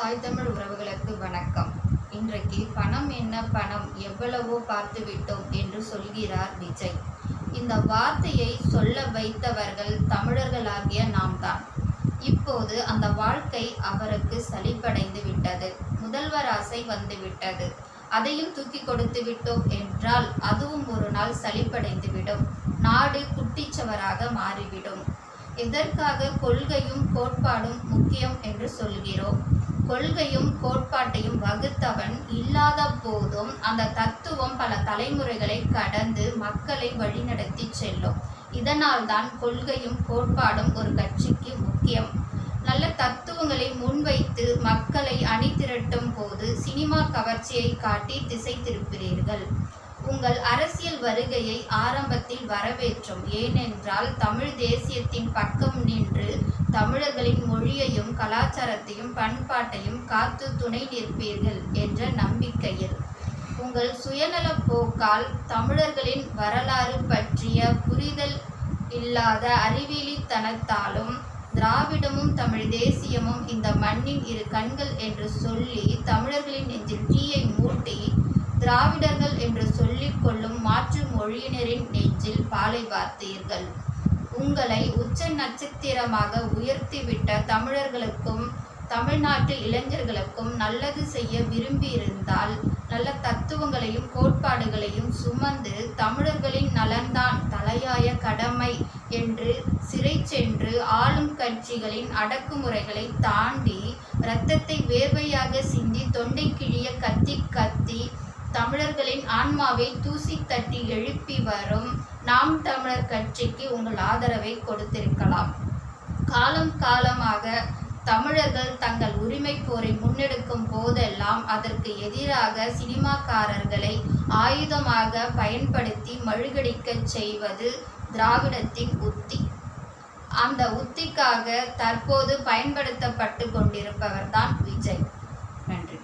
தாய் தமிழ் உறவுகளுக்கு வணக்கம். இன்றைக்கு பணம் என்ன பணம்? எவ்வளவோ பார்த்து விட்டோம் என்று சொல்கிறார் விஜய். இந்த வார்த்தையை சொல்ல வைத்தவர்கள் தமிழர்களாகிய நாம் தான் இப்போது அந்த வாழ்க்கை அவருக்கு சலிப்படைந்து விட்டது. முதல்வர் ஆசை வந்து விட்டது. அதையும் தூக்கி கொடுத்து விட்டோம் என்றால் அதுவும் ஒரு நாள் சலிப்படைந்து விடும். நாடு குட்டிச்சவராக மாறிவிடும். எதற்காக கொள்கையும் கோட்பாடும் முக்கியம் என்று சொல்கிறோம். கொள்கையும் கோட்பாட்டையும் வகுத்தவன் இல்லாத போதும் அந்த தத்துவம் பல தலைமுறைகளை கடந்து மக்களை வழிநடத்தி செல்லும். இதனால்தான் கொள்கையும் கோட்பாடும் ஒரு கட்சிக்கு முக்கியம். நல்ல தத்துவங்களை முன்வைத்து மக்களை அணிதிரட்டும் போது சினிமா கவர்ச்சியை காட்டி திசை திருப்பிறீர்கள் உங்கள் அரசியல் வருகையை ஆரம்பத்தில் வரவேற்றோம். ஏனென்றால் தமிழ் தேசியத்தின் பக்கம் நின்று தமிழர்களின் மொழியையும் கலாச்சாரத்தையும் பண்பாட்டையும் காத்து துணை நிற்பீர்கள் என்ற நம்பிக்கையில். உங்கள் சுயநலப் போக்கால் தமிழர்களின் வரலாறு பற்றிய புரிதல் இல்லாத அறிவியலித்தனத்தாலும் திராவிடமும் தமிழ் தேசியமும் இந்த மண்ணின் இரு கண்கள் என்று சொல்லி தமிழர்களின் நெஞ்சில் தீயை மூட்டி திராவிட மொழியினரின் நெஞ்சில் பாலை வார்த்தீர்கள். உங்களை உச்ச நட்சத்திரமாக உயர்த்திவிட்ட தமிழர்களுக்கும் தமிழ்நாட்டு இளைஞர்களுக்கும் நல்லது செய்ய விரும்பியிருந்தால் நல்ல தத்துவங்களையும் கோட்பாடுகளையும் சுமந்து தமிழர்களின் நலன்தான் தலையாய கடமை என்று சிறை சென்று ஆளும் கட்சிகளின் அடக்குமுறைகளை தாண்டி இரத்தத்தை வேர்வையாக சிந்தி தொண்டை கிழிய கத்தி கத்தி தமிழர்களின் ஆன்மாவை தூசி தட்டி எழுப்பி வரும் நாம் தமிழர் கட்சிக்கு உங்கள் ஆதரவை கொடுத்திருக்கலாம். காலம் காலமாக தமிழர்கள் தங்கள் உரிமை போரை முன்னெடுக்கும் போதெல்லாம் அதற்கு எதிராக சினிமாக்காரர்களை ஆயுதமாக பயன்படுத்தி மழுகடிக்கச் செய்வது திராவிடத்தின் உத்தி. அந்த உத்திக்காக தற்போது பயன்படுத்தப்பட்டு கொண்டிருப்பவர்தான் விஜய். நன்றி.